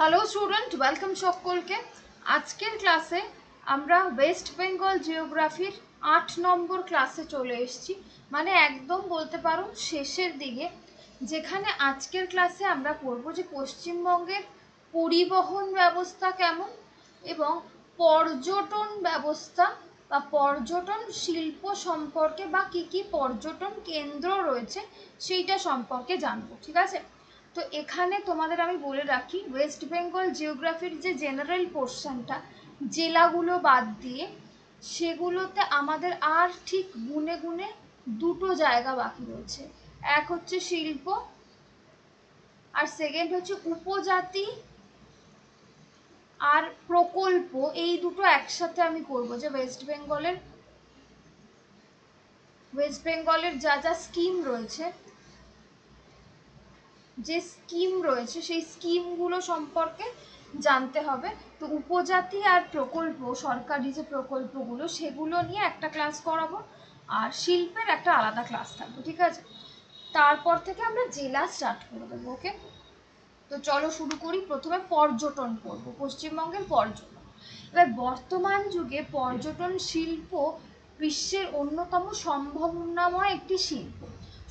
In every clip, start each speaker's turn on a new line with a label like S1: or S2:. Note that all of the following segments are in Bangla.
S1: হ্যালো স্টুডেন্ট ওয়েলকাম সকলকে। আজকের ক্লাসে আমরা ওয়েস্ট বেঙ্গল জিওগ্রাফির আট নম্বর ক্লাসে চলে এসেছি। মানে একদম বলতে পারো শেষের দিকে। যেখানে আজকের ক্লাসে আমরা পড়ব যে পশ্চিমবঙ্গের পরিবহন ব্যবস্থা কেমন এবং পর্যটন ব্যবস্থা বা পর্যটন শিল্প সম্পর্কে বা কি কি পর্যটন কেন্দ্র রয়েছে সেইটা সম্পর্কে জানব, ঠিক আছে? তো এখানে তোমাদের আমি বলে রাখি ওয়েস্ট বেঙ্গল জিওগ্রাফির যে জেনারেল পোর্শনটা জেলাগুলো বাদ দিয়ে, সেগুলোতে আমাদের আর ঠিক গুনে গুনে দুটো জায়গা বাকি রয়েছে। এক হচ্ছে শিল্প, আর সেকেন্ড হচ্ছে উপজাতি আর প্রকল্প। এই দুটো একসাথে আমি করব যে ওয়েস্ট বেঙ্গলের ওয়েস্ট বেঙ্গলের যা যা স্কিম রয়েছে যে স্কিম রয়েছে, সেই স্কিমগুলো সম্পর্কে জানতে হবে। তো উপজাতি আর প্রকল্প, সরকারি যে প্রকল্পগুলো, সেগুলো নিয়ে একটা ক্লাস করাবো আর শিল্পের একটা আলাদা ক্লাস থাকবে, ঠিক আছে? তারপর থেকে আমরা জেলা স্টার্ট করে দেবো ওকে তো চলো শুরু করি। প্রথমে পর্যটন করব, পশ্চিমবঙ্গের পর্যটন। এবার বর্তমান যুগে পর্যটন শিল্প বিশ্বের অন্যতম সম্ভাবনাময় একটি শিল্প।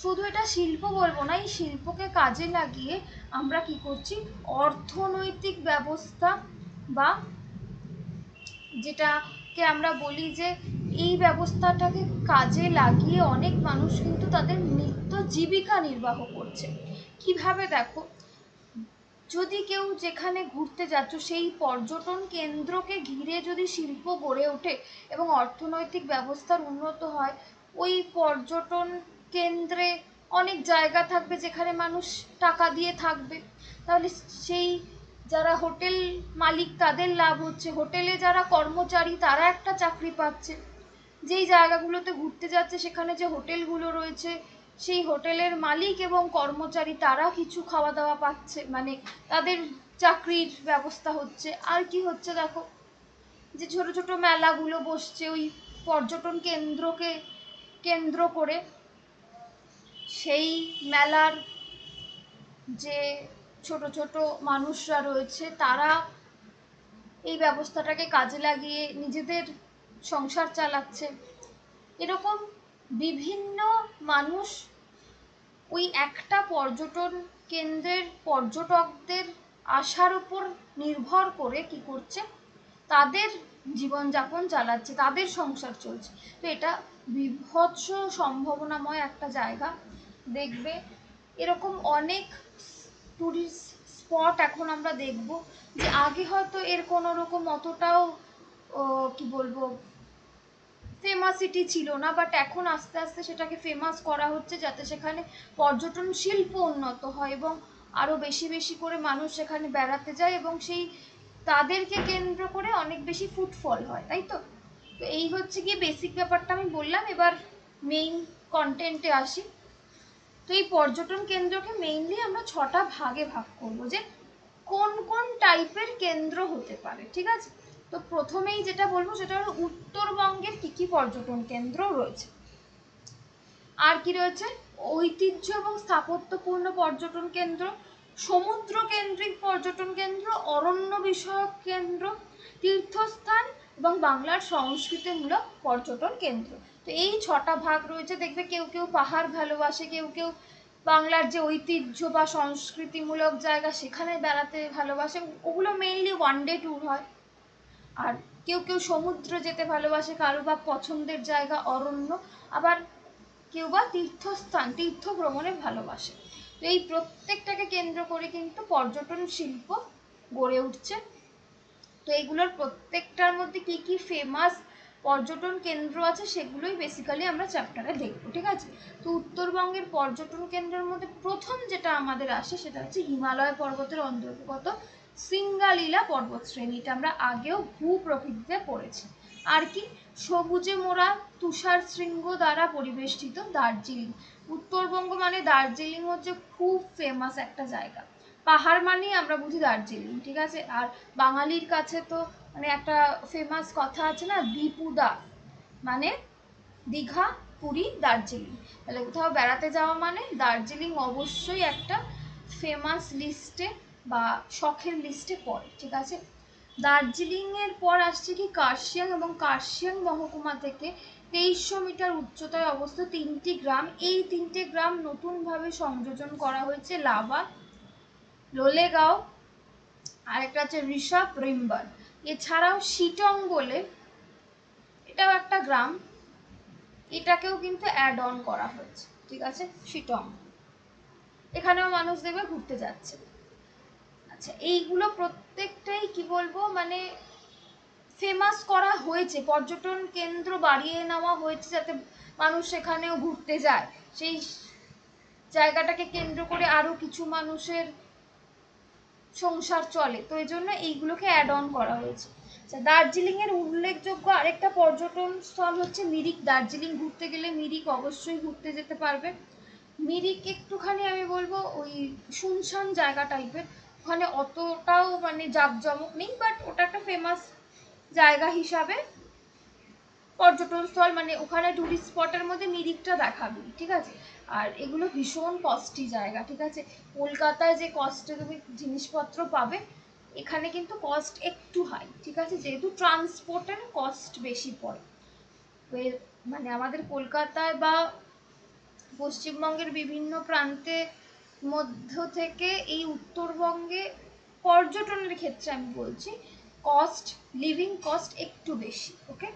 S1: শুধু এটা শিল্প বলব না, এই শিল্পকে কাজে লাগিয়ে আমরা কি করছি? অর্থনৈতিক ব্যবস্থা বা যেটাকে আমরা বলি যে এই ব্যবস্থাটাকে কাজে লাগিয়ে অনেক মানুষ কিন্তু তাদের নিত্য জীবিকা নির্বাহ করছে। কীভাবে দেখো? যদি কেউ যেখানে ঘুরতে যাচ্ছ, সেই পর্যটন কেন্দ্রকে ঘিরে যদি শিল্প গড়ে ওঠে এবং অর্থনৈতিক ব্যবস্থার উন্নত হয়, ওই পর্যটন কেন্দ্রে অনেক জায়গা থাকবে যেখানে মানুষ টাকা দিয়ে থাকবে। তাহলে সেই যারা হোটেল মালিক তাদের লাভ হচ্ছে। হোটেলে যারা কর্মচারী তারা একটা চাকরি পাচ্ছে। যেই জায়গাগুলোতে ঘুরতে যাচ্ছে সেখানে যে হোটেলগুলো রয়েছে, সেই হোটেলের মালিক এবং কর্মচারী তারা কিছু খাওয়া দাওয়া পাচ্ছে। মানে তাদের চাকরির ব্যবস্থা হচ্ছে। আর কি হচ্ছে দেখো? যে ছোট ছোট মেলাগুলো বসছে ওই পর্যটন কেন্দ্রকে কেন্দ্র করে। সেই মেলার যে ছোট ছোট মানুষরা রয়েছে, তারা এই ব্যবস্থাটাকে কাজে লাগিয়ে নিজেদের সংসার চালাচ্ছে। এরকম বিভিন্ন মানুষ ওই একটা পর্যটন কেন্দ্রের পর্যটকদের আসার উপর নির্ভর করে কি করছে? তাদের জীবনযাপন চালাচ্ছে, তাদের সংসার চলছে। তো এটা বিভৎস সম্ভাবনাময় একটা জায়গা। দেখবে। এরকম অনেক ট্যুরিস্ট স্পট এখন আমরা দেখব যে আগে হয়তো এর কোনো রকম অতটাও কি বলব ফেমাসিটি ছিল না বাট এখন আস্তে আস্তে সেটাকে ফেমাস করা হচ্ছে যাতে সেখানে পর্যটন শিল্প উন্নত হয় এবং আরও বেশি বেশি করে মানুষ সেখানে বেড়াতে যায় এবং সেই তাদেরকে কেন্দ্র করে অনেক বেশি ফুটফল হয়, তাই তো? তো এই হচ্ছে গিয়ে বেসিক ব্যাপারটা আমি বললাম। এবার মেইন কন্টেন্টে আসি। তো এই পর্যটন কেন্দ্রকে মেইনলি আমরা ছটা ভাগে ভাগ করব যে কোন কোন টাইপের কেন্দ্র হতে পারে, ঠিক আছে? তো প্রথমেই যেটা বলব সেটা হলো উত্তরবঙ্গের কি কি পর্যটন কেন্দ্র রয়েছে। আর কি রয়েছে? ঐতিহ্য এবং স্থাপত্যপূর্ণ পর্যটন কেন্দ্র সমুদ্র কেন্দ্রিক পর্যটন কেন্দ্র, অরণ্য বিষয়ক কেন্দ্র, তীর্থস্থান এবং বাংলার সংস্কৃতিমূলক পর্যটন কেন্দ্র। তো এই ছটা ভাগ রয়েছে, দেখবে কেউ কেউ পাহাড় ভালোবাসে, কেউ কেউ বাংলার যে ঐতিহ্য বা সংস্কৃতিমূলক জায়গা সেখানে বেড়াতে ভালোবাসে। ওগুলো মেইনলি ওয়ান ডে ট্যুর হয়। আর কেউ কেউ সমুদ্র যেতে ভালোবাসে, কারও বা পছন্দের জায়গা অরণ্য, আবার কেউ বা তীর্থস্থান তীর্থ ভ্রমণে ভালোবাসে। তো এই প্রত্যেকটাকে কেন্দ্র করে কিন্তু পর্যটন শিল্প গড়ে উঠছে। তো এইগুলোর প্রত্যেকটার মধ্যে কি কি ফেমাস পর্যটন কেন্দ্র আছে সেগুলোই বেসিক্যালি আমরা চ্যাপ্টারে দেখব, ঠিক আছে? তো উত্তরবঙ্গের পর্যটন কেন্দ্রের মধ্যে প্রথম যেটা আমাদের আসে সেটা হচ্ছে হিমালয় পর্বতের অন্তর্গত সিঙ্গালীলা পর্বতশ্রেণী এটা আমরা আগেও ভূ প্রকৃতিতে পড়েছি। আর কি? সবুজে মোড়া তুষার শৃঙ্গ দ্বারা পরিবেষ্টিত দার্জিলিং। উত্তরবঙ্গ মানে দার্জিলিং হচ্ছে খুব ফেমাস একটা জায়গা। পাহাড় মানেই আমরা বুঝি দার্জিলিং, ঠিক আছে? আর বাঙালির কাছে তো মানে একটা ফেমাস কথা আছে না, দীপুদা। মানে দীঘা, পুরী, দার্জিলিং। তাহলে কোথাও বেড়াতে যাওয়া মানে দার্জিলিং অবশ্যই একটা ফেমাস লিস্টে বা শখের লিস্টে পড়ে, ঠিক আছে? দার্জিলিংয়ের পর আসছে কি কার্শিয়াং এবং কার্শিয়াং মহকুমা থেকে তেইশশো মিটার উচ্চতায় অবস্থিত তিনটি গ্রাম। এই তিনটে গ্রাম নতুনভাবে সংযোজন করা হয়েছে লাভা লোলেগাঁও আর একটা হচ্ছে ঋষভ রিম্বার এছাড়াও শিটং বলে, এটাও একটা গ্রাম, এটাকেও কিন্তু অ্যাড অন করা হয়েছে, ঠিক আছে? শিটং। এখানেও মানুষ দেখবে ঘুরতে যাচ্ছে। আচ্ছা এইগুলো প্রত্যেকটাই কি বলব মানে ফেমাস করা হয়েছে, পর্যটন কেন্দ্র বাড়িয়ে নেওয়া হয়েছে যাতে মানুষ সেখানেও ঘুরতে যায়। সেই জায়গাটাকে কেন্দ্র করে আরও কিছু মানুষের সংসার চলে। তো এই জন্য এইগুলোকে অ্যাড অন করা হয়েছে। আচ্ছা দার্জিলিং এর উল্লেখযোগ্য আরেকটা পর্যটন স্থল হচ্ছে মিরিক। দার্জিলিং ঘুরতে গেলে মিরিক অবশ্যই ঘুরতে যেতে পারবে। মিরিক একটুখানি আমি বলব ওই শুনশান জায়গা টাইপের ওখানে অতটাও মানে জাঁকজমক নেই বাট ওটা একটা ফেমাস জায়গা হিসাবে পর্যটন স্থল। মানে ওখানে টুরিস্ট স্পটের মধ্যে মিরিকটা দেখাবি, ঠিক আছে? আর এগুলো ভীষণ কস্টলি জায়গা, ঠিক আছে? কলকাতায় যে কস্টে তুমি জিনিসপত্র পাবে, এখানে কিন্তু কস্ট একটু হাই ঠিক আছে? যেহেতু ট্রান্সপোর্টের কস্ট বেশি পড়ে। মানে আমাদের কলকাতায় বা পশ্চিমবঙ্গের বিভিন্ন প্রান্তে মধ্য থেকে এই উত্তরবঙ্গে পর্যটনের ক্ষেত্রে আমি বলছি কস্ট লিভিং কস্ট একটু বেশি ওকে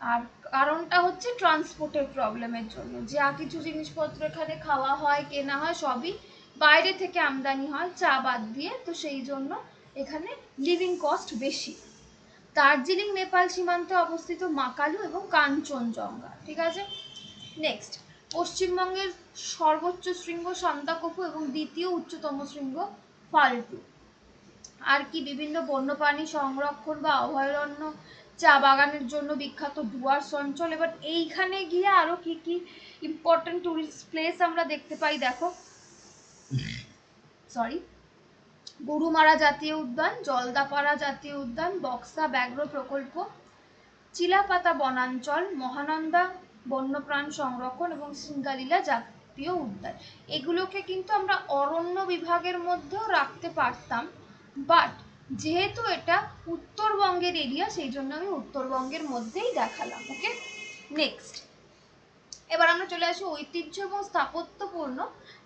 S1: আর কারণটা হচ্ছে ট্রান্সপোর্টের প্রবলেমের জন্য। যা কিছু জিনিসপত্র এখানে খাওয়া হয়, কেনা হয়, সবই বাইরে থেকে আমদানি হয়, চা বাদ দিয়ে। তো সেই জন্য এখানে লিভিং কস্ট বেশি। দার্জিলিং, নেপাল সীমান্তে অবস্থিত মাকালু এবং কাঞ্চনজঙ্ঘা। ঠিক আছে? নেক্সট পশ্চিমবঙ্গের সর্বোচ্চ শৃঙ্গ সান্দাকফু এবং দ্বিতীয় উচ্চতম শৃঙ্গ ফাল্টু। আর কি বিভিন্ন বন্যপ্রাণী সংরক্ষণ বা অভয়ারণ্য চা বাগানের জন্য বিখ্যাত ডুয়ার্স অঞ্চল এবার এইখানে গিয়ে আরও কি কি ইম্পর্টেন্ট টুরিস্ট প্লেস আমরা দেখতে পাই, দেখো। সরি গরুমারা জাতীয় উদ্যান, জলদাপাড়া জাতীয় উদ্যান, বক্সা ব্যাঘ্র প্রকল্প, চিলাপাতা বনাঞ্চল, মহানন্দা বন্যপ্রাণ সংরক্ষণ এবং সিঙ্গালীলা জাতীয় উদ্যান। এগুলোকে কিন্তু আমরা অরণ্য বিভাগের মধ্যেও রাখতে পারতাম বাট যেহেতু এটা উত্তরবঙ্গের এরিয়া সেই জন্য আমি উত্তরবঙ্গের মধ্যেই দেখালাম ওকে নেক্সট এবার আমরা চলে আসি ঐতিহ্য এবং স্থাপত্যপূর্ণ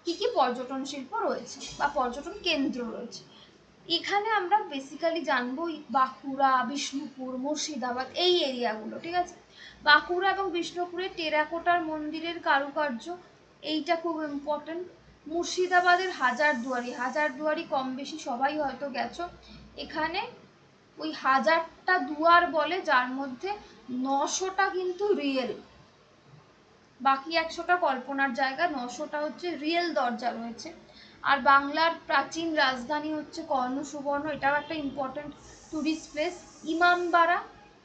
S1: কি কি পর্যটন শিল্প রয়েছে বা পর্যটন কেন্দ্র রয়েছে। এখানে আমরা বেসিক্যালি জানব বাঁকুড়া, বিষ্ণুপুর, মুর্শিদাবাদ এই এরিয়াগুলো ঠিক আছে? বাঁকুড়া এবং বিষ্ণুপুরে টেরাকোটার মন্দিরের কারুকার্য, এইটা খুব ইম্পর্টেন্ট মুর্শিদাবাদের হাজারদুয়ারি হাজারদুয়ারি কম বেশি সবাই হয়তো গেছো। এখানে ওই হাজারটা দুয়ার বলে, যার মধ্যে নশোটা কিন্তু রিয়েল বাকি একশোটা কল্পনার জায়গা, নশোটা হচ্ছে রিয়েল দরজা রয়েছে। আর বাংলার প্রাচীন রাজধানী হচ্ছে কর্ণ সুবর্ণ, এটাও একটা important tourist place Imambara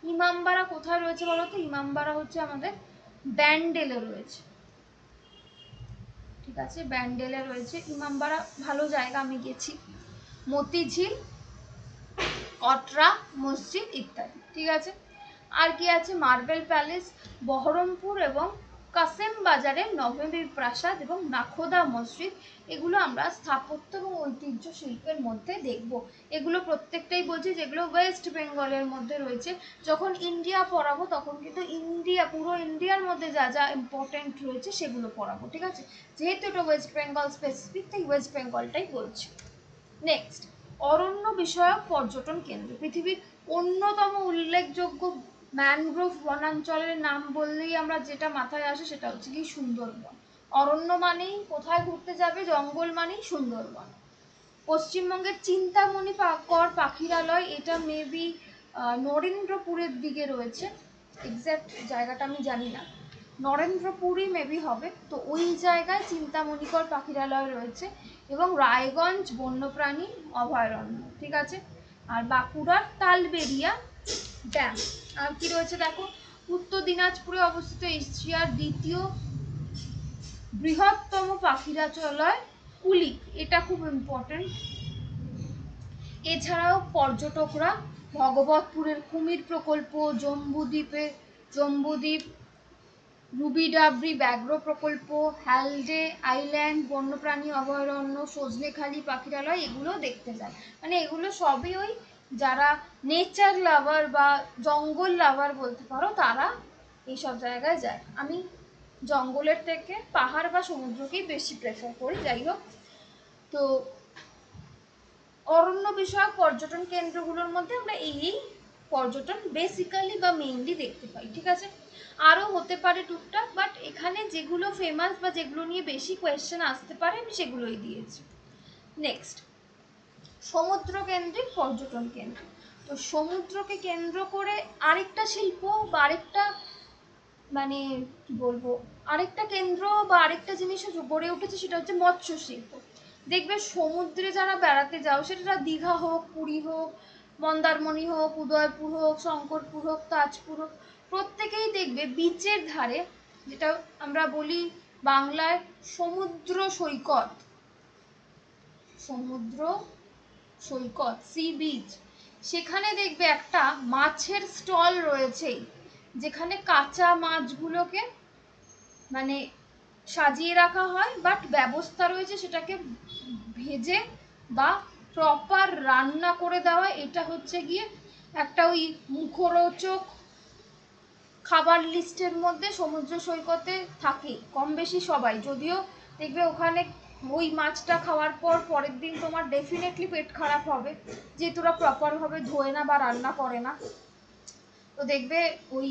S1: Imambara কোথায় রয়েছে বলো তো? ইমামবাড়া হচ্ছে আমাদের ব্যান্ডেলে রয়েছে। ঠিক আছে, ব্যান্ডেলে রয়েছে। ইমামবাড়া ভালো জায়গা, আমি গেছি। মতিঝিল কটরা মসজিদ ইত্যাদি। ঠিক আছে? আর কি আছে? মার্বেল প্যালেস, বহরমপুর এবং কাসেম বাজারের নবমীর প্রাসাদ এবং নাখোদা মসজিদ। এগুলো আমরা স্থাপত্য এবং ঐতিহ্য শিল্পের মধ্যে দেখব। এগুলো প্রত্যেকটাই বলছি যেগুলো ওয়েস্ট বেঙ্গলের মধ্যে রয়েছে। যখন ইন্ডিয়া পড়াবো তখন কিন্তু ইন্ডিয়া, পুরো ইন্ডিয়ার মধ্যে যা যা ইম্পর্টেন্ট রয়েছে সেগুলো পড়াবো ঠিক আছে? যেহেতু এটা ওয়েস্ট বেঙ্গল স্পেসিফিক তাই ওয়েস্ট বেঙ্গলটাই বলছি। নেক্সট অরণ্য বিষয়ক পর্যটন কেন্দ্র। পৃথিবীর অন্যতম উল্লেখযোগ্য ম্যানগ্রোভ বনাঞ্চলের নাম বললেই আমরা যেটা মাথায় আসে সেটা হচ্ছে কি সুন্দরবন। অরণ্য মানেই কোথায় ঘুরতে যাবে, জঙ্গল মানেই সুন্দরবন। পশ্চিমবঙ্গের চিন্তামণি কর পাখিরালয়, এটা মেবি নরেন্দ্রপুরের দিকে রয়েছে। এক্স্যাক্ট জায়গাটা আমি জানি না। নরেন্দ্রপুরই মেবি হবে। তো ওই জায়গায় চিন্তামণিকর পাখিরালয় রয়েছে। এবং রায়গঞ্জ বন্যপ্রাণী অভয়ারণ্য, ঠিক আছে? আর বাঁকুড়ার তালবেরিয়া ড্যাম। আর কি রয়েছে দেখো? উত্তর দিনাজপুরে অবস্থিত এশিয়ার দ্বিতীয় বৃহত্তম পাখিরালয় কুলিক এটা খুব ইম্পর্টেন্ট এছাড়াও পর্যটকরা ভগবতপুরের কুমির প্রকল্প, জম্বুদ্বীপে, জম্বুদ্বীপ রুবি ডাবরি, ব্যাঘ্র প্রকল্প হ্যালডে আইল্যান্ড, বন্যপ্রাণী অভয়ারণ্য, সজনেখালি, পাখিরালয়, এগুলো দেখতে যায় মানে এগুলো সবই ওই যারা নেচার লাভার বা জঙ্গল লাভার বলতে পারো, তারা এইসব জায়গায় যায়। আমি জঙ্গলের থেকে পাহাড় বা সমুদ্রকেই বেশি প্রেফার করি, যাই হোক। তো অরণ্য বিষয়ক পর্যটন কেন্দ্রগুলোর মধ্যে আমরা এই পর্যটন বেসিক্যালি বা মেইনলি দেখতে পাই, ঠিক আছে? আরও হতে পারে টুকটাক বাট এখানে যেগুলো ফেমাস বা যেগুলো নিয়ে বেশি কোয়েশ্চেন আসতে পারে, আমি সেগুলোই দিয়েছি। নেক্সট সমুদ্র কেন্দ্রিক পর্যটন কেন্দ্র। তো সমুদ্রকে কেন্দ্র করে আরেকটা শিল্প বা আরেকটা মানে কি বলব, আরেকটা কেন্দ্র বা আরেকটা জিনিসও গড়ে উঠেছে সেটা হচ্ছে মৎস্য শিল্প দেখবে সমুদ্রে যারা বেড়াতে যাও, সেটা দীঘা হোক, পুরী হোক, মন্দারমণি হোক, উদয়পুর হোক, শঙ্করপুর হোক, তাজপুর হোক প্রত্যেকেই দেখবে বিচের ধারে, যেটা আমরা বলি বাংলায় সমুদ্র সৈকত। সমুদ্র সৈকত, সি বিচ। সেখানে দেখবে একটা মাছের স্টল রয়েছেই যেখানে কাঁচা মাছগুলোকে মানে সাজিয়ে রাখা হয়, বাট ব্যবস্থা রয়েছে সেটাকে ভেজে বা প্রপার রান্না করে দেওয়া। এটা হচ্ছে গিয়ে একটা ওই মুখরোচক খাবার লিস্টের মধ্যে সমুদ্র সৈকতে থাকে, কম বেশি সবাই। যদিও দেখবে ওখানে ওই মাছটা খাওয়ার পর পরের দিন তোমার ডেফিনেটলি পেট খারাপ হবে, যেহেতু ওরা প্রপারভাবে ধোয় না বা রান্না করে না। তো দেখবে ওই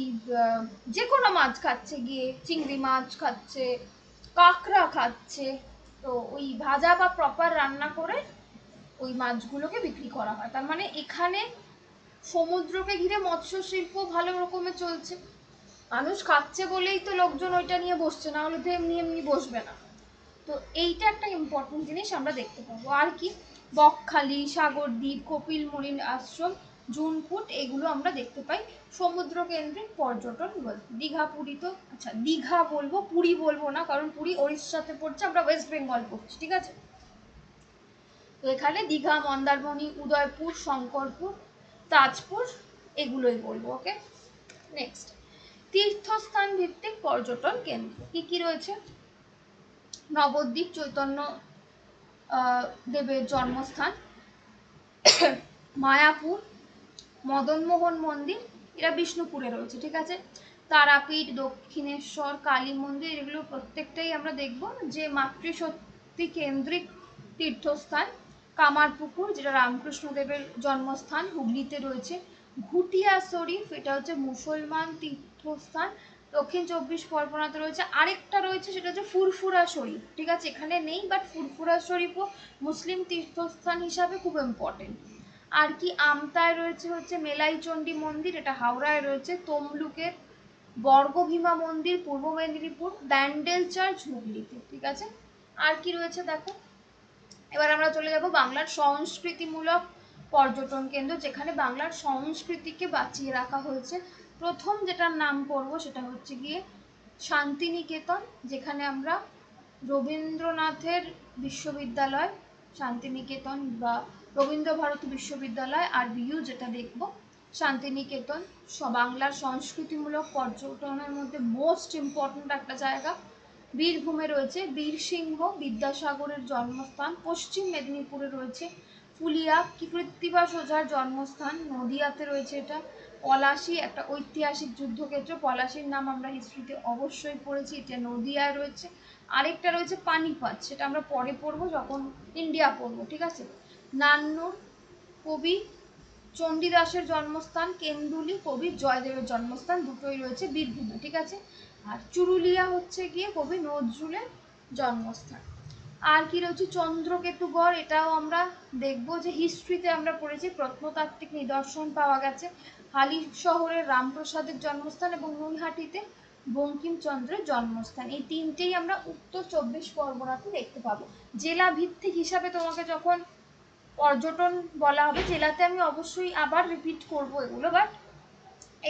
S1: যে কোনো মাছ খাচ্ছে, গিয়ে চিংড়ি মাছ খাচ্ছে, কাঁকড়া খাচ্ছে, তো ওই ভাজা বা প্রপার রান্না করে ওই মাছগুলোকে বিক্রি করা হয়। তার মানে এখানে সমুদ্রকে ঘিরে মৎস্য শিল্প ভালো রকমের চলছে। মানুষ খাচ্ছে বলেই তো লোকজন ওইটা নিয়ে বসছে, না হলে তো এমনি এমনি বসবে না। তো এইটা একটা ইম্পর্টেন্ট জিনিস আমরা দেখতে পাবো। আর কি? বকখালি, সাগরদ্বীপ কপিল মরিন আশ্রম, জুনপুট, এগুলো আমরা দেখতে পাই। সমুদ্র কেন্দ্রিক পর্যটন বলতে দীঘা, পুরী তো আচ্ছা দীঘা বলব, পুরী বলব না, কারণ পুরী ওড়িশাতে পড়ছে, আমরা ওয়েস্ট বেঙ্গল পড়ছি, ঠিক আছে? তো এখানে দীঘা, মন্দারমণি, উদয়পুর, শঙ্করপুর, তাজপুর, এগুলোই বলব ওকে নেক্সট তীর্থস্থান ভিত্তিক পর্যটন কেন্দ্র। কি কি রয়েছে? নবদ্বীপ, চৈতন্য দেবের জন্মস্থান, মায়াপুর, মদনমোহন মন্দির, এরা বিষ্ণুপুরে রয়েছে, ঠিক আছে? তারাপীঠ, দক্ষিণেশ্বর, কালী মন্দির, এগুলো প্রত্যেকটাই আমরা দেখব যে মাতৃশক্তি কেন্দ্রিক তীর্থস্থান। কামারপুকুর, যেটা রামকৃষ্ণদেবের জন্মস্থান, হুগলিতে রয়েছে। ঘুটিয়া শরীফ এটা হচ্ছে মুসলমান তীর্থস্থান দক্ষিণ চব্বিশ পরগনাতে রয়েছে আরেকটা রয়েছে, সেটা হচ্ছে ফুরফুরা শরীফ। ঠিক আছে, এখানে নেই বাট ফুরফুরা শরীফও মুসলিম তীর্থস্থান হিসাবে খুব ইম্পর্টেন্ট আর কি আমতায় রয়েছে হচ্ছে মেলাইচণ্ডী মন্দির, এটা হাওড়ায় রয়েছে, তমলুকের বর্গভীমা মন্দির, পূর্ব মেদিনীপুর, ব্যান্ডেল চার্চ, হুগলিতে। ঠিক আছে, আর কি রয়েছে দেখো? এবার আমরা চলে যাব বাংলার সংস্কৃতিমূলক পর্যটন কেন্দ্র, যেখানে বাংলার সংস্কৃতিকে বাঁচিয়ে রাখা হয়েছে। প্রথম যেটার নাম করব সেটা হচ্ছে গিয়ে শান্তিনিকেতন, যেখানে আমরা রবীন্দ্রনাথের বিশ্ববিদ্যালয়, শান্তিনিকেতন বা রবীন্দ্র ভারতী বিশ্ববিদ্যালয় আর বিইউ যেটা দেখব, শান্তিনিকেতন। বাংলার সংস্কৃতিমূলক পর্যটনের মধ্যে মোস্ট ইম্পর্ট্যান্ট একটা জায়গা। বীরভূমে রয়েছে বীরসিংহ, বিদ্যাসাগরের জন্মস্থান। পশ্চিম মেদিনীপুরে রয়েছে ফুলিয়া কৃত্তিবা সোজার জন্মস্থান। নদিয়াতে রয়েছে এটা। পলাশি, একটা ঐতিহাসিক যুদ্ধক্ষেত্র। পলাশির নাম আমরা হিস্ট্রিতে অবশ্যই পড়েছি। এটা নদিয়ায় রয়েছে। আরেকটা রয়েছে পানিপাত সেটা আমরা পরে পড়ব যখন ইন্ডিয়া পড়ব, ঠিক আছে? নান্নুর কবি চণ্ডীদাসের জন্মস্থান, কেন্দুলি কবি জয়দেবের জন্মস্থান, দুটোই রয়েছে বীরভূমে, ঠিক আছে? আর চুরুলিয়া হচ্ছে গিয়ে কবি নজরুলের জন্মস্থান। আর কি রয়েছে? চন্দ্রকেতুগড়, এটাও আমরা দেখব যে হিস্ট্রিতে আমরা পড়েছি। প্রত্নতাত্ত্বিক নিদর্শন পাওয়া গেছে। হালি শহরের রামপ্রসাদের জন্মস্থান এবং নৈহাটিতে বঙ্কিমচন্দ্রের জন্মস্থান। এই তিনটেই আমরা উত্তর চব্বিশ পরগনাতে দেখতে পাবো। জেলা ভিত্তিক হিসাবে তোমাকে যখন পর্যটন বলা হবে, জেলাতে আমি অবশ্যই আবার রিপিট করব এগুলো বাট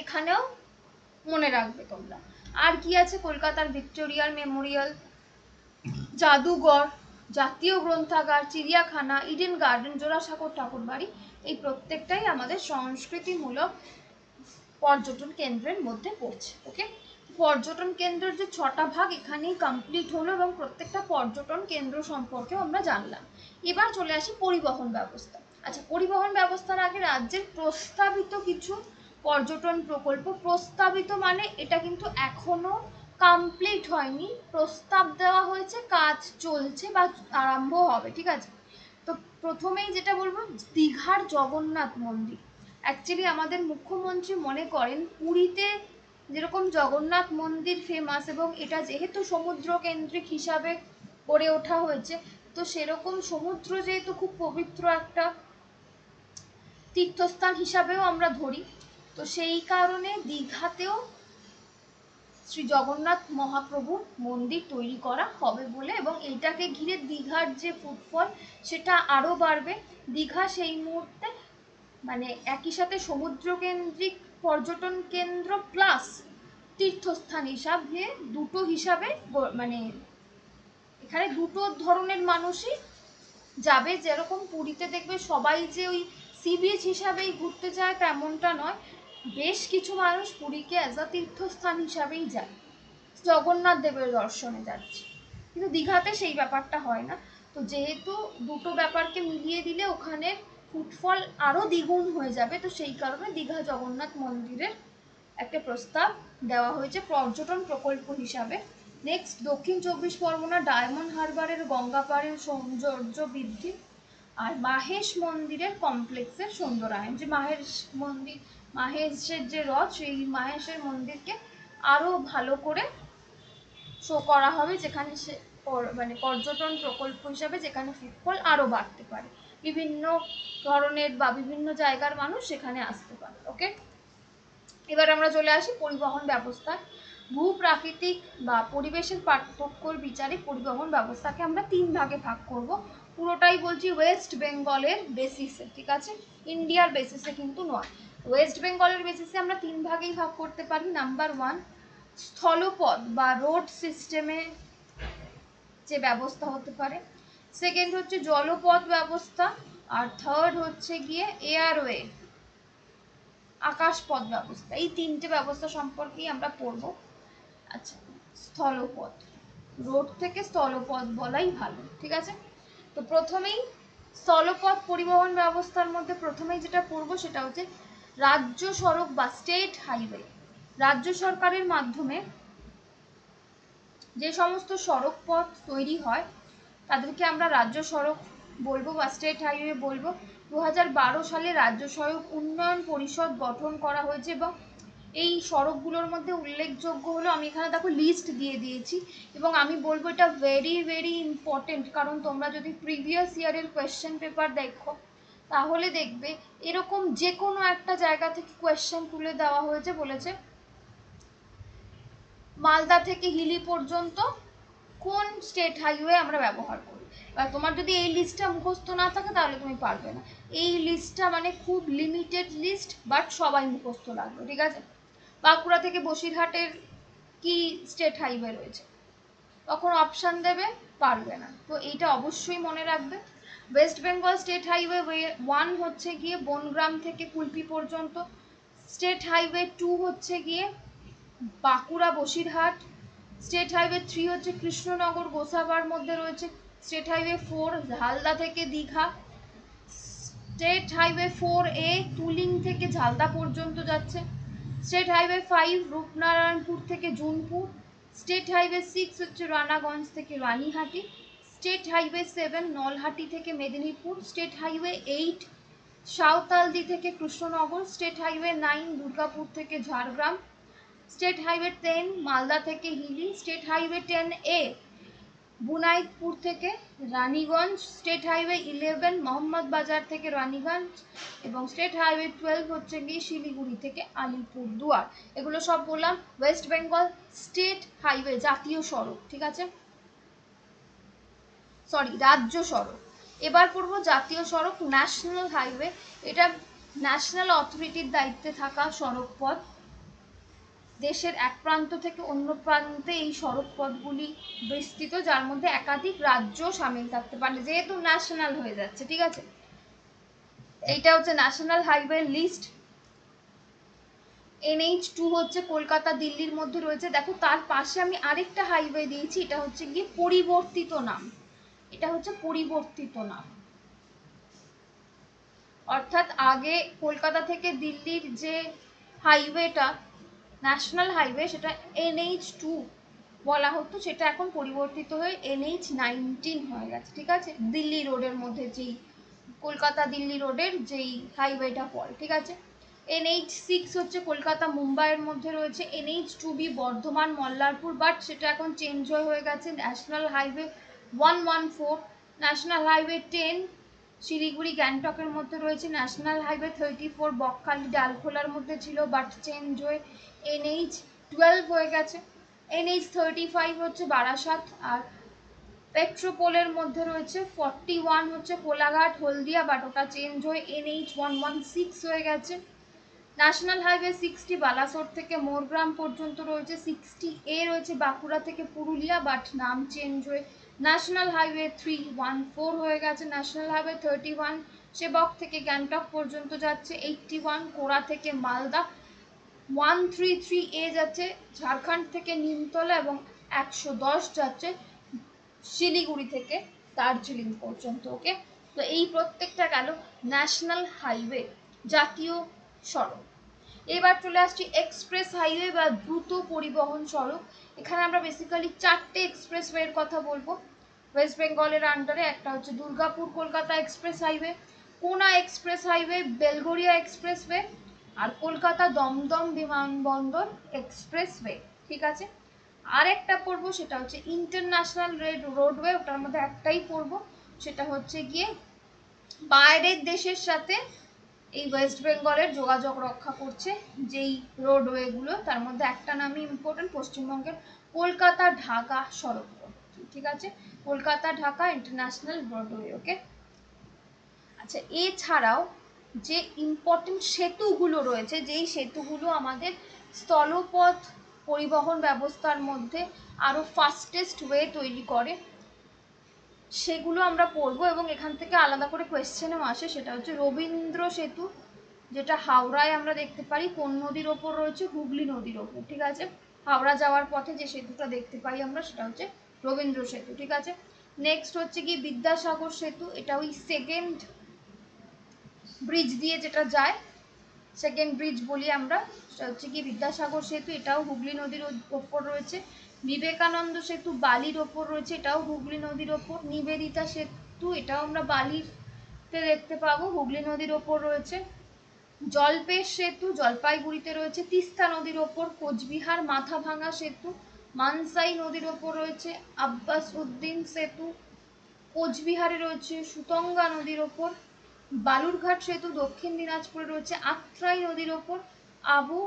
S1: এখানেও মনে রাখবে তোমরা। আর কি আছে? কলকাতার ভিক্টোরিয়ার মেমোরিয়াল, জাদুঘর জাতীয় গ্রন্থাগার, চিড়িয়াখানা ইডেন গার্ডেন জোড়াসাঁকোর ঠাকুর বাড়ি এই প্রত্যেকটাই আমাদের সংস্কৃতিমূলক পর্যটন কেন্দ্রের মধ্যে পড়ছে ওকে পর্যটন কেন্দ্রের যে ছটা ভাগ এখানেই কমপ্লিট হলো এবং প্রত্যেকটা পর্যটন কেন্দ্র সম্পর্কেও আমরা জানলাম। এবার চলে আসি পরিবহন ব্যবস্থা। আচ্ছা পরিবহন ব্যবস্থার আগে রাজ্যের প্রস্তাবিত কিছু পর্যটন প্রকল্প, প্রস্তাবিত মানে এটা কিন্তু এখনও কমপ্লিট হয়নি। প্রস্তাব দেওয়া হয়েছে, কাজ চলছে বা আরম্ভ হবে, ঠিক আছে? তো প্রথমেই যেটা বলব, দীঘার জগন্নাথ মন্দির। অ্যাকচুয়ালি আমাদের মুখ্যমন্ত্রী মনে করেন, পুরীতে যেরকম জগন্নাথ মন্দির ফেমাস এবং এটা যেহেতু সমুদ্র কেন্দ্রিক হিসাবে গড়ে ওঠা হয়েছে, তো সেরকম সমুদ্র যেহেতু খুব পবিত্র একটা তীর্থস্থান হিসাবেও আমরা ধরি, তো সেই কারণে দীঘাতেও শ্রী জগন্নাথ মহাপ্রভুর মন্দির তৈরি করা হবে বলে এবং এইটাকে ঘিরে দীঘার যে ফুটফল সেটা আরও বাড়বে। দীঘা সেই মুহূর্তে মানে একই সাথে সমুদ্র কেন্দ্রিক পর্যটন কেন্দ্র প্লাস তীর্থস্থান হিসাবে দুটো হিসাবে মানে এখানে দুটো ধরনের মানুষই যাবে। যেরকম পুরীতে দেখবে সবাই যে ওই সি বিচ হিসাবেই ঘুরতে যায়, তেমনটা নয়। বেশ কিছু মানুষ পুরীকে অ্যাজ আ তীর্থস্থান হিসাবেই যায়। জগন্নাথ দেবের দর্শনে যাচ্ছে। কিন্তু দীঘাতে সেই ব্যাপারটা হয় না। তো যেহেতু দুটো ব্যাপারকে মিলিয়ে দিলে ওখানে ফুটফল আরও দ্বিগুণ হয়ে যাবে, তো সেই কারণে দীঘা জগন্নাথ মন্দিরের একটা প্রস্তাব দেওয়া হয়েছে পর্যটন প্রকল্প হিসাবে। নেক্সট দক্ষিণ চব্বিশ পরগনা ডায়মন্ড হারবারের গঙ্গাপাড়ের সৌন্দর্য বৃদ্ধি। আর মাহেশ মন্দিরের কমপ্লেক্সের সৌন্দর্যায়ন যে মাহেশ মন্দির, মাহেশের যে রথ, সেই মাহেশের মন্দিরকে আরও ভালো করে শো করা হবে, যেখানে সে মানে পর্যটন প্রকল্প হিসাবে যেখানে ফুটফল আরও বাড়তে পারে। বিভিন্ন ধরনের বা বিভিন্ন জায়গার মানুষ সেখানে আসতে পারে ওকে এবার আমরা চলে আসি পরিবহন ব্যবস্থা ভূ প্রাকৃতিক বা পরিবেশের পার্থক্যর বিচারে পরিবহন ব্যবস্থাকে আমরা তিন ভাগে ভাগ করব। পুরোটাই বলছি ওয়েস্ট বেঙ্গলের বেসিসে ঠিক আছে? ইন্ডিয়ার বেসিসে কিন্তু নয়। ওয়েস্ট বেঙ্গলের বেসিসে আমরা তিন ভাগেই ভাগ করতে পারি। নাম্বার ওয়ান স্থলপথ বা রোড সিস্টেমে যে ব্যবস্থা হতে পারে। সেকেন্ড হচ্ছে জলপথ ব্যবস্থা। আর থার্ড হচ্ছে গিয়ে এয়ারওয়ে আকাশপথ ব্যবস্থা। এই তিনটে ব্যবস্থা সম্পর্কেই আমরা পড়ব। আচ্ছা স্থলপথ। রোড থেকে স্থলপথ বলাই ভালো, ঠিক আছে? তো প্রথমেই স্থলপথ পরিবহন ব্যবস্থার মধ্যে প্রথমেই যেটা পড়ব সেটা হচ্ছে রাজ্য সড়ক বা স্টেট হাইওয়ে রাজ্য সরকারের মাধ্যমে যে সমস্ত সড়ক পথ তৈরি হয়, তাদেরকে আমরা রাজ্য সড়ক বলব বা স্টেট হাইওয়ে বলব। দু সালে রাজ্য সড়ক উন্নয়ন পরিষদ গঠন করা হয়েছে এবং এই সড়কগুলোর মধ্যে উল্লেখযোগ্য হলো, আমি এখানে দেখো লিস্ট দিয়ে দিয়েছি এবং আমি বলব এটা ভেরি ভেরি ইম্পর্টেন্ট কারণ তোমরা যদি প্রিভিয়াস ইয়ারের কোয়েশ্চেন পেপার দেখো, তাহলে দেখবে এরকম যে কোনো একটা জায়গা থেকে কোয়েশ্চেন তুলে দেওয়া হয়েছে বলেছে। মালদা থেকে হিলি পর্যন্ত কোন স্টেট হাইওয়ে আমরা ব্যবহার করি? এবার তোমার যদি এই লিস্টটা মুখস্থ না থাকে, তাহলে তুমি পারবে না। এই লিস্টটা মানে খুব লিমিটেড লিস্ট বাট সবাই মুখস্থ লাগবে ঠিক আছে? বাঁকুড়া থেকে বসিরহাটের কি স্টেট হাইওয়ে রয়েছে? তখন অপশান দেবে পারবে না। তো এইটা অবশ্যই মনে রাখবে। West Bengal state highway one হচ্ছে গিয়ে বনগ্রাম থেকে কুলপি পর্যন্ত। স্টেট হাইওয়ে টু হচ্ছে গিয়ে Bankura, Basirhat. State highway three হচ্ছে কৃষ্ণনগর, গোসাবার মধ্যে রয়েছে। স্টেট হাইওয়ে ফোর ঝালদা থেকে Digha. State highway four A Tuling থেকে ঝালদা পর্যন্ত যাচ্ছে। স্টেট হাইওয়ে ফাইভ, রূপনারায়ণপুর থেকে জুনপুর, স্টেট হাইওয়ে সিক্স হচ্ছে রানাগঞ্জ থেকে Ranihati, state highway seven, Nalhati থেকে Medinipur, state highway eight, Santaldih থেকে Krishnanagar, state highway nine, Durgapur থেকে Jhargram, state highway ten, Malda থেকে Hili, state highway ten A Bunaitpur থেকে Raniganj state highway eleven Mohammad Bazar থেকে রানীগঞ্জ এবং স্টেট হাইওয়ে টুয়েলভ হচ্ছে গিয়ে শিলিগুড়ি থেকে আলিপুর দুয়ার এগুলো সব বললাম ওয়েস্ট বেঙ্গল স্টেট হাইওয়ে জাতীয় সড়ক, ঠিক আছে? সরি রাজ্য সড়ক। এবার পড়ব জাতীয় সড়ক ন্যাশনাল হাইওয়ে এটা ন্যাশনাল অথরিটির দায়িত্বে থাকা সড়ক পথ দেশের এক প্রান্ত থেকে অন্য প্রান্তে এই সড়ক পথগুলি বিস্তৃত, যার মধ্যে একাধিক রাজ্য সামিল থাকতে পারে, যেহেতু ন্যাশনাল হয়ে যাচ্ছে, ঠিক আছে? এইটা হচ্ছে national highway list NH two হচ্ছে কলকাতা, দিল্লির মধ্যে রয়েছে। দেখো, তার পাশে আমি আরেকটা হাইওয়ে দিয়েছি, এটা হচ্ছে গিয়ে পরিবর্তিত নাম। এটা হচ্ছে পরিবর্তিত নাম। অর্থাৎ আগে কলকাতা থেকে দিল্লির যে হাইওয়েটা ন্যাশনাল হাইওয়ে সেটা এনএইচ টু বলা হতো, সেটা এখন পরিবর্তিত হয়ে এনএইচ নাইনটিন হয়ে গেছে, ঠিক আছে? দিল্লি রোডের মধ্যে যেই, কলকাতা দিল্লি রোডের যেই হাইওয়েটা পড়ে, ঠিক আছে? এনএইচ সিক্স হচ্ছে কলকাতা, মুম্বাইয়ের মধ্যে রয়েছে NH two B Bardhaman, Mallarpur but সেটা এখন চেঞ্জ হয়ে গেছে, national highway one one four national highway ten Siliguri, গ্যাংটকের মধ্যে রয়েছে, national highway thirty four Bakkhali, ডালখোলার মধ্যে ছিল বাট চেঞ্জ হয়ে এনএইচ টুয়েলভ হয়ে গেছে। এনএইচ থার্টি ফাইভ হচ্ছে বারাসাত আর পেট্রোপোলের মধ্যে রয়েছে ফর্টি ওয়ান হচ্ছে কোলাঘাট, হলদিয়া বাট ওটা চেঞ্জ হয়ে এনএইচ ওয়ান ওয়ান সিক্স হয়ে গেছে। ন্যাশনাল হাইওয়ে সিক্সটি বালাসোর থেকে মোরগ্রাম পর্যন্ত রয়েছে। সিক্সটি এ রয়েছে বাঁকুড়া থেকে পুরুলিয়া বাট নাম চেঞ্জ হয়ে national highway three one four হয়ে গেছে। ন্যাশনাল হাইওয়ে থার্টি ওয়ান সেবক থেকে গ্যাংটক পর্যন্ত যাচ্ছে। এইটটি ওয়ান কোড়া থেকে Malda one three three A যাচ্ছে, ঝাড়খণ্ড থেকে নিমতলা এবং একশো দশ যাচ্ছে শিলিগুড়ি থেকে দার্জিলিং পর্যন্ত ওকে তো এই প্রত্যেকটা গেল ন্যাশনাল হাইওয়ে জাতীয় সড়ক। এবার চলে আসছি এক্সপ্রেস হাইওয়ে বা দ্রুত পরিবহন সড়ক। এখানে আমরা বেসিক্যালি চারটে এক্সপ্রেসওয়ের কথা বলব। ওয়েস্ট বেঙ্গলের আন্ডারে একটা হচ্ছে Durgapur Kolkata express highway Kona express highway Belgharia expressway আর কলকাতা দমদম বিমানবন্দর এক্সপ্রেসওয়ে, ঠিক আছে? আর একটা পড়ব, সেটা হচ্ছে ইন্টারন্যাশনাল রেড রোডওয়ে, ওটার মধ্যে একটাই পড়ব, সেটা হচ্ছে গিয়ে বাইরের দেশের সাথে এই ওয়েস্ট বেঙ্গলের যোগাযোগ রক্ষা করছে, যেই রোডওয়েগুলো, তার মধ্যে একটা নামই ইম্পর্টেন্ট পশ্চিমবঙ্গের কলকাতা ঢাকা সড়ক ঠিক আছে? Kolkata Dhaka international roadway okay আচ্ছা এছাড়াও যে ইম্পর্টেন্ট সেতুগুলো রয়েছে, যেই সেতুগুলো আমাদের স্থলপথ পরিবহন ব্যবস্থার মধ্যে আরও ফাস্টেস্ট ওয়ে তৈরি করে, সেগুলো আমরা পড়ব এবং এখান থেকে আলাদা করে কোয়েশ্চেনও আসে, সেটা হচ্ছে রবীন্দ্র সেতু, যেটা হাওড়ায় আমরা দেখতে পারি, কোন নদীর ওপর রয়েছে? হুগলি নদীর ওপর, ঠিক আছে? হাওড়া যাওয়ার পথে যে সেতুটা দেখতে পাই আমরা, সেটা হচ্ছে রবীন্দ্র সেতু, ঠিক আছে? নেক্সট হচ্ছে কি বিদ্যাসাগর সেতু এটা ওই সেকেন্ড ব্রিজ দিয়ে যেটা যায় সেকেন্ড ব্রিজ বলি আমরা হচ্ছে কি বিদ্যাসাগর সেতু, এটাও হুগলি নদীর ওপর রয়েছে। বিবেকানন্দ সেতু বালির ওপর রয়েছে, এটাও হুগলি নদীর ওপর। নিবেদিতা সেতু, এটাও আমরা বালিতে দেখতে পাবো, হুগলি নদীর ওপর রয়েছে। জলপেশ সেতু, জলপাইগুড়িতে রয়েছে। তিস্তা নদীর ওপর, কোচবিহার মাথাভাঙা সেতু, মানসাই নদীর ওপর রয়েছে। আব্বাস উদ্দিন সেতু, কোচবিহারে রয়েছে সুতঙ্গা নদীর ওপর। বালুরঘাট সেতু দক্ষিণ দিনাজপুরে রয়েছে। আত্রাই নদীর ওপর আবু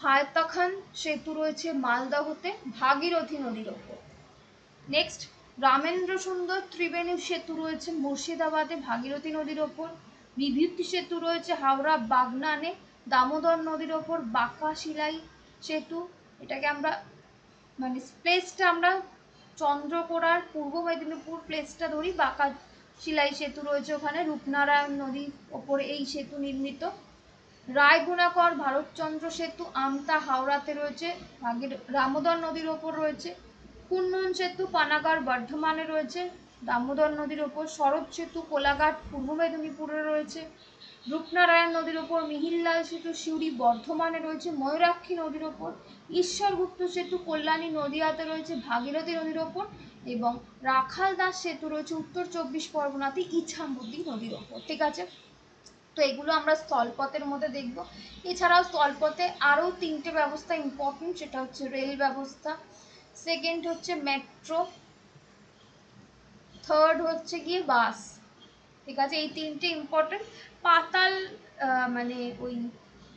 S1: হায়তাখান সেতু রয়েছে মালদহতে, ভাগীরথী নদীর ওপর। নেক্সট রামেন্দ্র সুন্দর ত্রিবেণী সেতু রয়েছে মুর্শিদাবাদে, ভাগীরথী নদীর ওপর। বিভূতি সেতু রয়েছে হাওড়া বাগনানে, দামোদর নদীর ওপর বাঁকা শিলাই সেতু। এটাকে আমরা মানে প্লেসটা আমরা চন্দ্রকোড়ার পূর্ব মেদিনীপুর প্লেসটা ধরি, বাঁকা শিলাই সেতু রয়েছে ওখানে, রূপনারায়ণ নদীর ওপর এই সেতু নির্মিত। রায়গুণাকর ভারতচন্দ্র সেতু আমতা হাওড়াতে রয়েছে ভাগীর দামোদর নদীর ওপর রয়েছে। কুন্নন সেতু পানাগড় বর্ধমানে রয়েছে, দামোদর নদীর ওপর শরৎ সেতু কোলাঘাট পূর্ব মেদিনীপুরে রয়েছে। রূপনারায়ণ নদীর ওপর মিহিরলাল সেতু সিউড়ি বর্ধমানে রয়েছে, ময়ূরাক্ষী নদীর ওপর। ঈশ্বরগুপ্ত সেতু কল্যাণী নদীয়াতে রয়েছে, ভাগীরথী নদীর ওপর। এবং রাখাল দাস সেতু রয়েছে উত্তর চব্বিশ পরগনাতে ইছামতি নদীর ওপর, ঠিক আছে? তো এগুলো আমরা স্থলপথের মধ্যে দেখব। এছাড়াও স্থলপথে আরও তিনটে ব্যবস্থা ইম্পর্টেন্ট সেটা হচ্ছে রেল ব্যবস্থা সেকেন্ড হচ্ছে মেট্রো থার্ড হচ্ছে গিয়ে বাস ঠিক আছে? এই তিনটে ইম্পর্টেন্ট পাতাল মানে ওই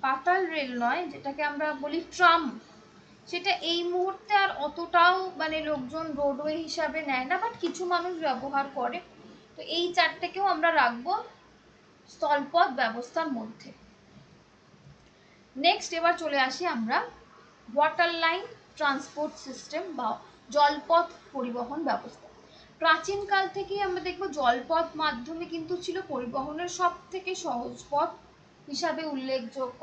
S1: পাতাল রেল নয়, যেটাকে আমরা বলি ট্রাম সেটা এই মুহূর্তে আর অতটাও মানে লোকজন রোডওয়ে হিসাবে নেয় না বাট কিছু মানুষ ব্যবহার করে। তো এই চারটেকেও আমরা রাখব স্থলপথ ব্যবস্থার মধ্যে। নেক্সট এবার চলে আসি আমরা ওয়াটার লাইন ট্রান্সপোর্ট সিস্টেম বা জলপথ পরিবহন ব্যবস্থা। প্রাচীনকাল থেকেই আমরা দেখব জলপথ মাধ্যমে কিন্তু ছিল পরিবহনের সব থেকে সহজ পথ হিসাবে উল্লেখযোগ্য।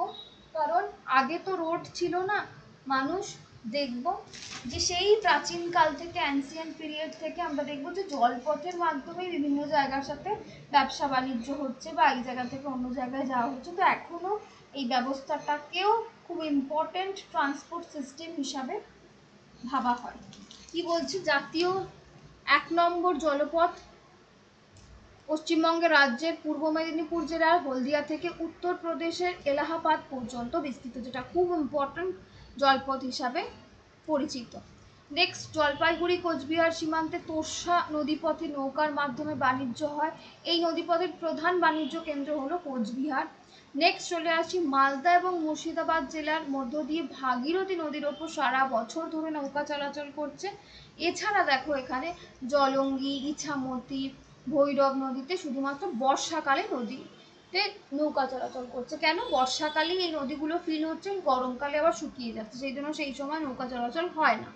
S1: কারণ আগে তো রোড ছিল না মানুষ দেখব যে সেই প্রাচীনকাল থেকে অ্যান্সিয়েন্ট পিরিয়ড থেকে আমরা দেখব যে জলপথের মাধ্যমে বিভিন্ন জায়গার সাথে ব্যবসা বাণিজ্য হচ্ছে বা এই জায়গা থেকে অন্য জায়গায় যাওয়া হচ্ছে। তো এখনও এই ব্যবস্থাটাকেও খুব ইম্পর্টেন্ট ট্রান্সপোর্ট সিস্টেম হিসাবে ভাবা হয়। কি বলছি? জাতীয় এক নম্বর জলপথ পশ্চিমবঙ্গের রাজ্যের পূর্ব মেদিনীপুর জেলার হলদিয়া থেকে উত্তরপ্রদেশের এলাহাবাদ পর্যন্ত বিস্তৃত, যেটা খুব ইম্পর্ট্যান্ট জলপথ হিসাবে পরিচিত। নেক্সট জলপাইগুড়ি, কোচবিহার সীমান্তে তোর্ষা নদীপথে নৌকার মাধ্যমে বাণিজ্য হয়। এই নদীপথের প্রধান বাণিজ্য কেন্দ্র হলো কোচবিহার। নেক্সট চলে আসি মালদা এবং মুর্শিদাবাদ জেলার মধ্য দিয়ে। ভাগীরথী নদীর ওপর সারা বছর ধরে নৌকা চলাচল করছে। এছাড়া দেখো এখানে জলঙ্গি, ইছামতি, ভৈরব নদীতে শুধুমাত্র বর্ষাকালে নদীতে নৌকা চলাচল করছে। কেন? বর্ষাকালেই এই নদীগুলো ফিল হচ্ছে গরমকালে আবার শুকিয়ে যাচ্ছে। সেই জন্য সেই সময় নৌকা চলাচল হয় না।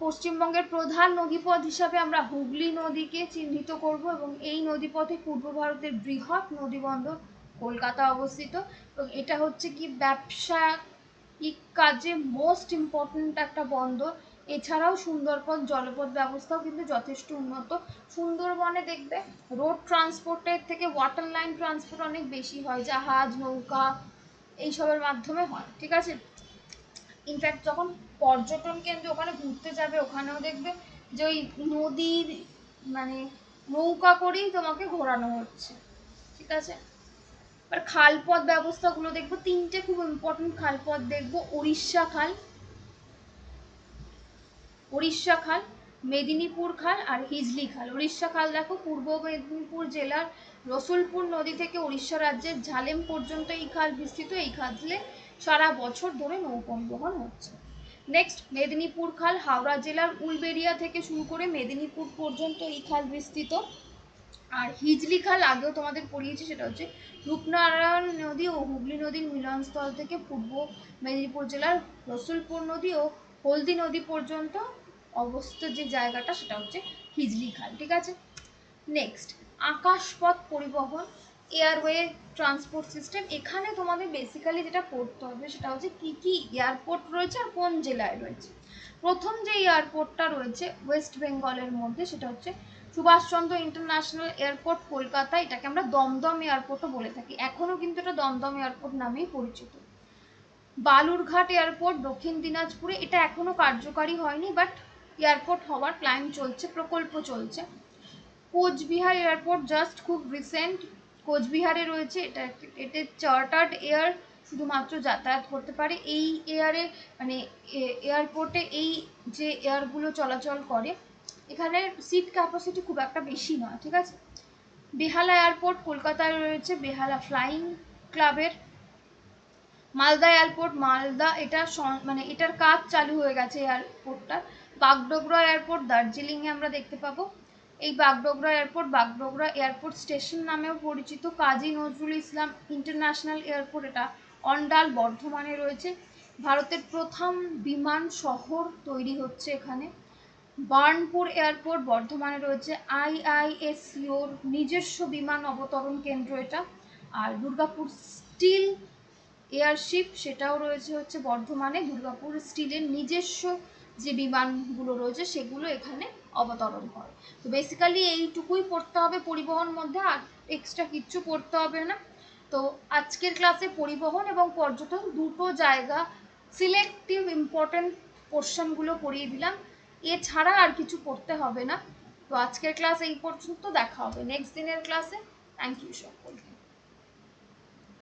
S1: পশ্চিমবঙ্গের প্রধান নদীপথ হিসাবে আমরা হুগলি নদীকে চিহ্নিত করব এবং এই নদীপথে পূর্ব ভারতের বৃহৎ নদীবন্দর কলকাতা অবস্থিত। এবং এটা হচ্ছে কি? ব্যবসায়িক কাজে মোস্ট ইম্পর্ট্যান্ট একটা বন্দর। এছাড়াও সুন্দরবন জলপথ ব্যবস্থাও কিন্তু যথেষ্ট উন্নত। সুন্দরবনে দেখবে রোড ট্রান্সপোর্টের থেকে ওয়াটার লাইন ট্রান্সপোর্ট অনেক বেশি হয়, জাহাজ, নৌকা এইসবের মাধ্যমে হয়, ঠিক আছে? ইনফ্যাক্ট যখন পর্যটন কেন্দ্র ওখানে ঘুরতে যাবে, ওখানেও দেখবে যে ওই নদীর মানে নৌকা করেই তোমাকে ঘোরানো হচ্ছে, ঠিক আছে? এবার খালপথ ব্যবস্থাগুলো দেখব, তিনটে খুব ইম্পর্টেন্ট খালপথ দেখব উড়িষ্যা খাল উড়িষ্যা খাল, মেদিনীপুর খাল আর হিজলি খাল। উড়িষ্যা খাল দেখো, পূর্ব মেদিনীপুর জেলার রসুলপুর নদী থেকে উড়িষ্যা রাজ্যের ঝালেম পর্যন্ত এই খাল বিস্তৃত। এই খালে সারা বছর ধরে নৌ পরিবহন হচ্ছে। নেক্সট মেদিনীপুর খাল, হাওড়া জেলার উলবেড়িয়া থেকে শুরু করে মেদিনীপুর পর্যন্ত এই খাল বিস্তৃত। আর হিজলি খাল আগেও তোমাদের পড়িয়েছি, সেটা হচ্ছে রূপনারায়ণ নদী ও হুগলি নদীর মিলনস্থল থেকে পূর্ব মেদিনীপুর জেলার রসুলপুর নদী ও হলদি নদী পর্যন্ত অবস্থিত যে জায়গাটা সেটা হচ্ছে হিজলি খাল, ঠিক আছে? নেক্সট আকাশপথ পরিবহন এয়ারওয়ে ট্রান্সপোর্ট সিস্টেম এখানে তোমাদের বেসিক্যালি যেটা পড়তে হবে সেটা হচ্ছে কি কি এয়ারপোর্ট রয়েছে আর কোন জেলায় রয়েছে? প্রথম যে এয়ারপোর্টটা রয়েছে ওয়েস্ট বেঙ্গলের মধ্যে সেটা হচ্ছে সুভাষচন্দ্র ইন্টারন্যাশনাল এয়ারপোর্ট কলকাতা, এটাকে আমরা দমদম এয়ারপোর্টও বলে থাকি। এখনও কিন্তু এটা দমদম এয়ারপোর্ট নামেই পরিচিত। বালুরঘাট এয়ারপোর্ট দক্ষিণ দিনাজপুরে, এটা এখনও কার্যকারী হয়নি বাট এয়ারপোর্ট হওয়ার প্ল্যান চলছে, প্রকল্প চলছে। কোচবিহার এয়ারপোর্ট জাস্ট খুব রিসেন্ট কোচবিহারে রয়েছে, এটা এতে চার্টার্ড এয়ার শুধুমাত্র যাতায়াত করতে পারে। এই এয়ারে মানে এয়ারপোর্টে এই যে এয়ারগুলো চলাচল করে, এখানে সিট ক্যাপাসিটি খুব একটা বেশি নয়, ঠিক আছে? বেহালা এয়ারপোর্ট কলকাতায় রয়েছে, বেহালা ফ্লাইং ক্লাবের মালদা এয়ারপোর্ট, মালদা এটা মানে এটার কাজ চালু হয়ে গেছে এয়ারপোর্টটা। বাগডোগরা এয়ারপোর্ট, দার্জিলিংয়ে আমরা দেখতে পাবো। এই Bagdogra airport Bagdogra airport station নামেও পরিচিত কাজী নজরুল ইসলাম ইন্টারন্যাশনাল এয়ারপোর্ট এটা অন্ডাল বর্ধমানে রয়েছে। ভারতের প্রথম বিমান শহর তৈরি হচ্ছে এখানে। বার্নপুর এয়ারপোর্ট বর্ধমানে রয়েছে। আইআইএসিওর নিজস্ব বিমান অবতরণ কেন্দ্র এটা। আর দুর্গাপুর স্টিল এয়ারশিপ, সেটাও রয়েছে হচ্ছে বর্ধমানে। দুর্গাপুর স্টিলের নিজস্ব যে বিমানগুলো রয়েছে, সেগুলো এখানে অবতরণ করে তো বেসিক্যালি এইটুকুই পড়তে হবে পরিবহন মধ্যে, আর এক্সট্রা কিচ্ছু পড়তে হবে না। তো আজকের ক্লাসে পরিবহন এবং পর্যটন দুটো জায়গা সিলেক্টিভ ইম্পর্টেন্ট পোর্শনগুলো পড়িয়ে দিলাম। এছাড়া আর কিছু পড়তে হবে না। তো আজকের ক্লাস এই পর্যন্ত, দেখা হবে নেক্সট দিনের ক্লাসে থ্যাংক ইউ সো